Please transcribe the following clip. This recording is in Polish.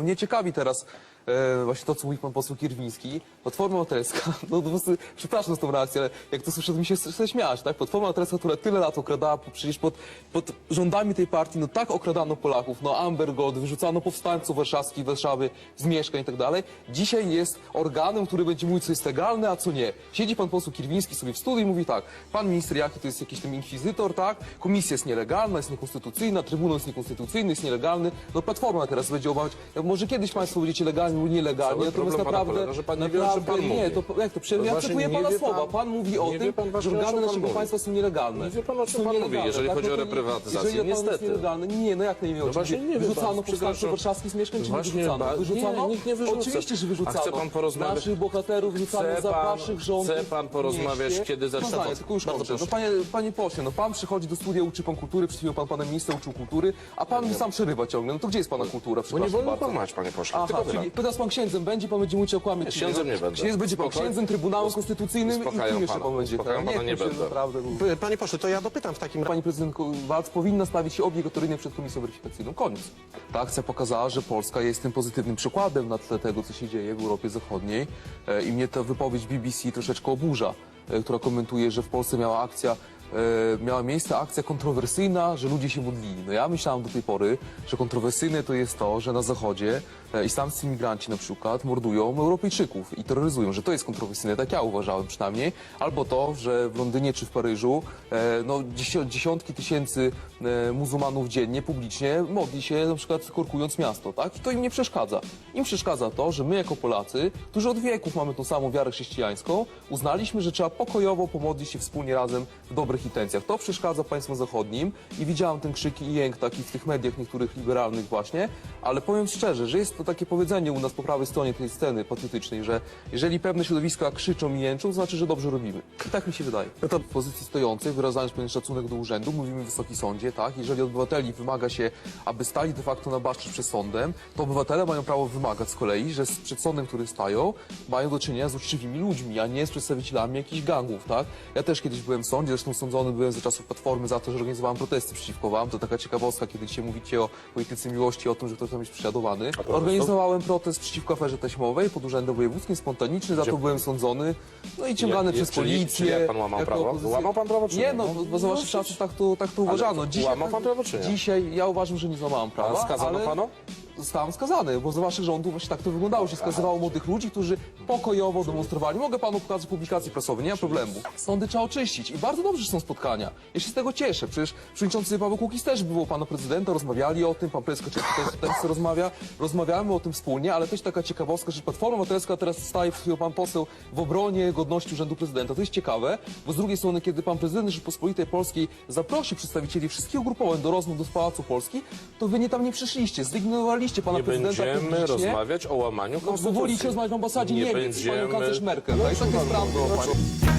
Mnie ciekawi teraz e, właśnie to, co mówi pan poseł Kierwiński. Platforma Obywatelska, no po prostu, przepraszam za tą reakcję, ale jak to słyszę, to mi się chce śmiać, tak? Platforma Obywatelska, która tyle lat okradała, po- przecież pod, pod rządami tej partii, no tak okradano Polaków, no Amber Gold, wyrzucano powstańców warszawskich, Warszawy z mieszkań i tak dalej. Dzisiaj jest organem, który będzie mówić, co jest legalne, a co nie. Siedzi pan poseł Kierwiński sobie w studiu i mówi tak, pan minister Jaki to jest jakiś tam inkwizytor, tak? Komisja jest nielegalna, jest niekonstytucyjna, Trybunał jest niekonstytucyjny, jest nielegalny. No Platforma teraz będzie obawiać, no, może kiedyś państwo będziecie legalni lub nielegalni, Cały natomiast problem pana naprawdę, polega, że pan nie wie, naprawdę pan nie, mówi. to jak to, prze- No ja właśnie cytuję nie pana wie słowa, pan- pan mówi o nie tym, pan że właśnie, o organy czym pan naszego mówi. państwa są nielegalne. Nie wie pan, o czym Są pan mówi, nielegalne, jeżeli tak? chodzi No o to- reprywatyzację. Jeżeli pan jest Niestety. nielegalny, nie, no jak nie wiem, No właśnie nie wie pan, wyrzucano powstańców przepraszam. warszawskich z mieszkań, czy nie Właśnie wyrzucano? ba- Wyrzucano? nie, nikt nie wyrzuca. Oczywiście, że A wyrzucano. chce pan porozmawiać- Naszych bohaterów wyrzucano Chce za pan- waszych rządów. chce pan porozmawiać, mieście. kiedy zaczyna Poznaję, pan- tylko już Bardzo kończę. No panie, panie pośle, no pan przychodzi do studia, uczy pan kultury, przed chwilą pan pana ministra uczył kultury, a pan mi sam przerywa ciągle. No to gdzie jest pana kultura? Bo nie Przepraszam wolno bardzo. Kłamać, panie pośle. Aha, Tylko tyle. czyli pan księdzem, będzie pan będzie mówić o kłamie. czy księdzem nie będę. Księdz będzie pan Spokoj- księdzem, Trybunałem Konstytucyjnym i Uspokajam kim jeszcze pana, pan będzie? uspokajam pana, nie będę. Naprawdę. P- Panie pośle, to ja dopytam w takim razie. Pani prezydent Walc powinna stawić się obligatoryjnie przed komisją weryfikacyjną. Koniec. Ta akcja pokazała, że Polska jest tym pozytywnym przykładem na tle tego, co się dzieje w Europie Zachodniej. E, I mnie ta wypowiedź BBC troszeczkę oburza, e, która komentuje, że w Polsce miała akcja miała miejsce akcja kontrowersyjna, że ludzie się modlili. No ja myślałem do tej pory, że kontrowersyjne to jest to, że na Zachodzie e, islamscy imigranci na przykład mordują Europejczyków i terroryzują, że to jest kontrowersyjne, tak ja uważałem przynajmniej. Albo to, że w Londynie czy w Paryżu e, no, dziesią- dziesiątki tysięcy e, muzułmanów dziennie publicznie modli się na przykład korkując miasto, tak? I to im nie przeszkadza. Im przeszkadza to, że my jako Polacy, którzy od wieków mamy tą samą wiarę chrześcijańską, uznaliśmy, że trzeba pokojowo pomodlić się wspólnie razem w dobrych intencjach. To przeszkadza państwom zachodnim i widziałem ten krzyk i jęk taki w tych mediach niektórych liberalnych właśnie, ale powiem szczerze, że jest to takie powiedzenie u nas po prawej stronie tej sceny patriotycznej, że jeżeli pewne środowiska krzyczą i jęczą, to znaczy, że dobrze robimy. I tak mi się wydaje. No to w pozycji stojącej, wyrażając pewien szacunek do urzędu, mówimy Wysoki Sądzie, tak? Jeżeli obywateli wymaga się, aby stali de facto na baszczy przed sądem, to obywatele mają prawo wymagać z kolei, że przed sądem, który stają, mają do czynienia z uczciwymi ludźmi, a nie z przedstawicielami jakichś gangów, tak? Ja też kiedyś byłem w sądzie, zresztą sądzony byłem za czasów Platformy za to, że organizowałem protesty przeciwko wam. To taka ciekawostka, kiedy dzisiaj mówicie o polityce miłości, o tym, że ktoś tam jest prześladowany. Organizowałem protest przeciwko aferze taśmowej pod Urzędem Wojewódzkim, spontaniczny, za to byłem sądzony, no i ciągany przez czyli- policję. czyli jak pan łamał jako prawo? Łamał pan prawo, czy nie? nie? no, bo za waszych czasów tak to, tak to uważano. Dzisiaj, łamał pan prawo, czy nie? Dzisiaj ja uważam, że nie złamałem prawa, A skazano ale... pana? Zostałem skazany, bo za waszych rządów właśnie tak to wyglądało. Się skazywało młodych ludzi, którzy pokojowo demonstrowali. Mogę panu pokazać publikacje prasowe, nie ma problemu. Sądy trzeba oczyścić i bardzo dobrze, że są spotkania. Ja się z tego cieszę. Przecież przewodniczący Paweł Kukiz też był u pana prezydenta, rozmawiali o tym, pan prezes też, też rozmawia. Rozmawiamy o tym wspólnie, ale też taka ciekawostka, że Platforma Obywatelska teraz staje, pan poseł, w obronie godności urzędu prezydenta. To jest ciekawe, bo z drugiej strony, kiedy pan prezydent Rzeczypospolitej Polskiej zaprosi przedstawicieli wszystkich ugrupowań do rozmów do Pałacu Polski, to wy nie tam nie przyszliście, pana Nie prezydenta będziemy publicznie. rozmawiać o łamaniu No, bo konstytucji. wolicie rozmawiać w ambasadzie Nie Niemiec z panią będziemy- kanclerz Merkel. Tak, tak jest prawda. Pani.